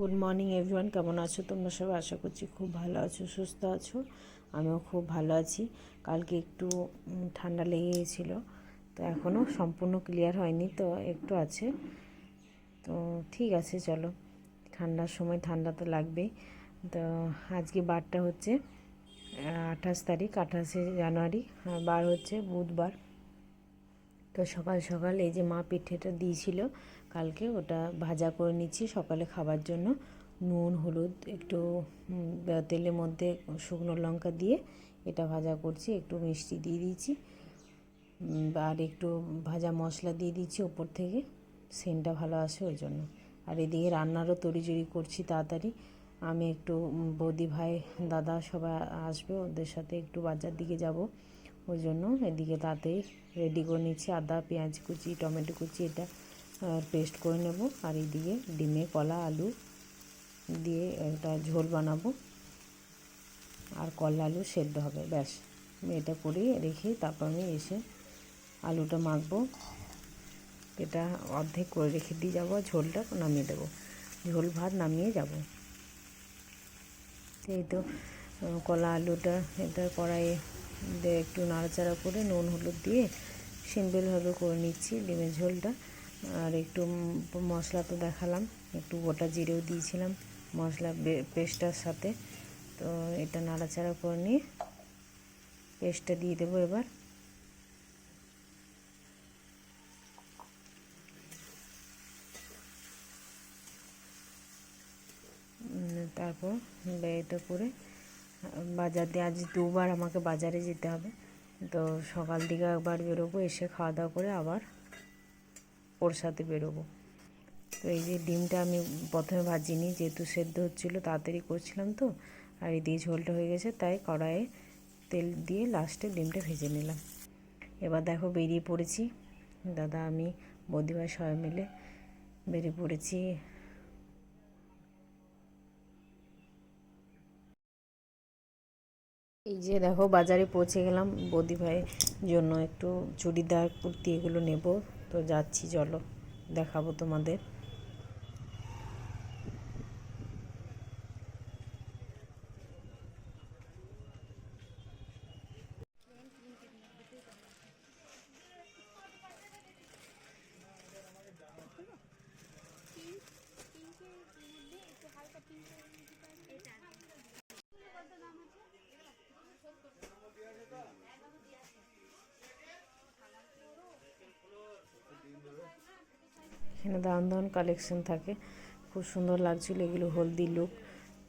Good morning everyone কেমন আছো তোমরা সবাই? আশা করছি খুব ভালো আছো, সুস্থ আছো। আমিও খুব ভালো আছি। কালকে একটু ঠান্ডা লেগে গেছিল তো এখনও সম্পূর্ণ ক্লিয়ার হয়নি, তো একটু আছে। তো ঠিক আছে, চলো। ঠান্ডার সময় ঠান্ডা তো লাগবেই। তো আজকে বারটা হচ্ছে, আঠাশ তারিখ, আঠাশে জানুয়ারি। আর বার হচ্ছে বুধবার। তো সকাল সকাল এই যে মা পিঠেটা দিয়েছিল, কালকে ওটা ভাজা করে নিচ্ছি সকালে খাবার জন্য। নুন, হলুদ, একটু তেলের মধ্যে শুকনো লঙ্কা দিয়ে এটা ভাজা করছি, একটু মিষ্টি দিয়ে দিয়েছি। আর একটু ভাজা মশলা দিয়ে দিচ্ছি ওপর থেকে, সেন্টটা ভালো আসে ওই জন্য। আর এদিকে রান্নারও তড়িজড়ি করছি তাড়াতাড়ি। আমি একটু বৌদি ভাই, দাদা সবাই আসবে, ওদের সাথে একটু বাজার দিকে যাব। ওই জন্য এদিকে তাড়াতাড়ি রেডি করে নিচ্ছি আদা, পেঁয়াজ কুচি, টমেটো কুচি, এটা পেস্ট করে নেব। আর এদিকে ডিমে কলা, আলু দিয়ে একটা ঝোল বানাবো। আর কলা আলু সেদ্ধ হবে, ব্যাস। আমি এটা করি রেখে তারপর আমি এসে আলুটা মাখবো। এটা অর্ধেক করে রেখে দিয়ে যাব ঝোলটা নামিয়ে দেবো। ঝোল, ভাত নামিয়ে যাব। এই তো, কলা আলুটা এটা কড়াইয়ে দিয়ে একটু নাড়াচাড়া করে নুন হলুদ দিয়ে সিম্পলভাবে করে নিচ্ছি ডিমের ঝোলটা। আর একটু মশলা তো দেখালাম, একটু গোটা জিরেও দিয়েছিলাম মশলা পেস্টটার সাথে। তো এটা নাড়াচাড়া করে নিয়ে পেস্টটা দিয়ে দেবো এবার। তারপর এটা করে বাজার দিয়ে আজ দুবার আমাকে বাজারে যেতে হবে। তো সকাল দিকে একবার বেরোবো, এসে খাওয়া দাওয়া করে আবার ওর সাথে বেরোবো। তো এই যে ডিমটা আমি প্রথমে ভাজিনি, যেহেতু সেদ্ধ হচ্ছিল, তাড়াতাড়ি করছিলাম তো, আর এই দিয়ে ঝোলটা হয়ে গেছে, তাই কড়াইয়ে তেল দিয়ে লাস্টে ডিমটা ভেজে নিলাম। এবার দেখো বেরিয়ে পড়েছি। দাদা, আমি বৌদিভাই সবাই মিলে বেরিয়ে পড়েছি। এই যে দেখো, বাজারে পৌঁছে গেলাম। বৌদি ভাইয়ের জন্য একটু চুড়িদার, কুর্তি এগুলো নেব। তো যাচ্ছি, চলো, দেখাবো তোমাদের। এখানে দারুণ দারুণ কালেকশন থাকে। খুব সুন্দর লাগছিল এগুলো হলদি লুক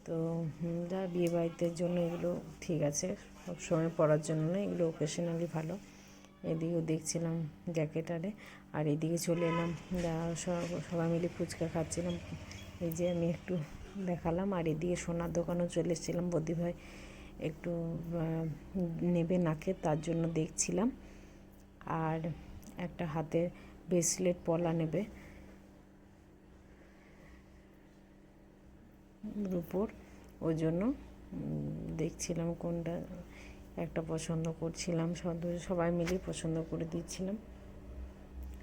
তো যা বিয়ে বাড়িতে জন্য এগুলো ঠিক আছে। সবসময় পরার জন্য না, এগুলো ওকেশনালি ভালো। এদিকেও দেখছিলাম জ্যাকেট আরে। আর এদিকে চলে এলাম, যা সব- সবাই মিলে ফুচকা খাচ্ছিলাম। এই যে আমি একটু দেখালাম, আর এদিকে সোনার দোকানেও চলে এসেছিলাম বদি ভাই। একটু নেবে নাকে, তার জন্য দেখছিলাম। আর একটা হাতের ব্রেসলেট পলা নেবে। রুপোর ওই জন্য দেখছিলাম কোনটা, একটা পছন্দ করছিলাম। সব- সবাই মিলে পছন্দ করে দিচ্ছিলাম।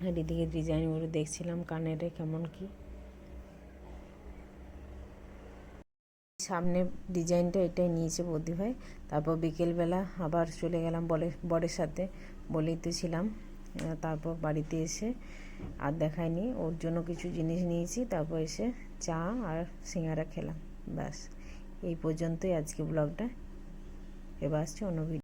আর এদিকে ডিজাইনগুলো দেখছিলাম কানের কেমন কি। সামনে ডিজাইনটা এটাই নিয়েছে বৌদি ভাই। তারপর বিকেলবেলা আবার চলে গেলাম বলে, বরের সাথে। বলেই তো ছিলাম তারপর বাড়িতে এসে আর দেখায়নি। ওর জন্য কিছু জিনিস নিয়েছি, তারপর এসে চা আর সিঙ্গারা খেলাম, ব্যাস। এই পর্যন্তই আজকে ব্লগটা। এবার আসছে অন্য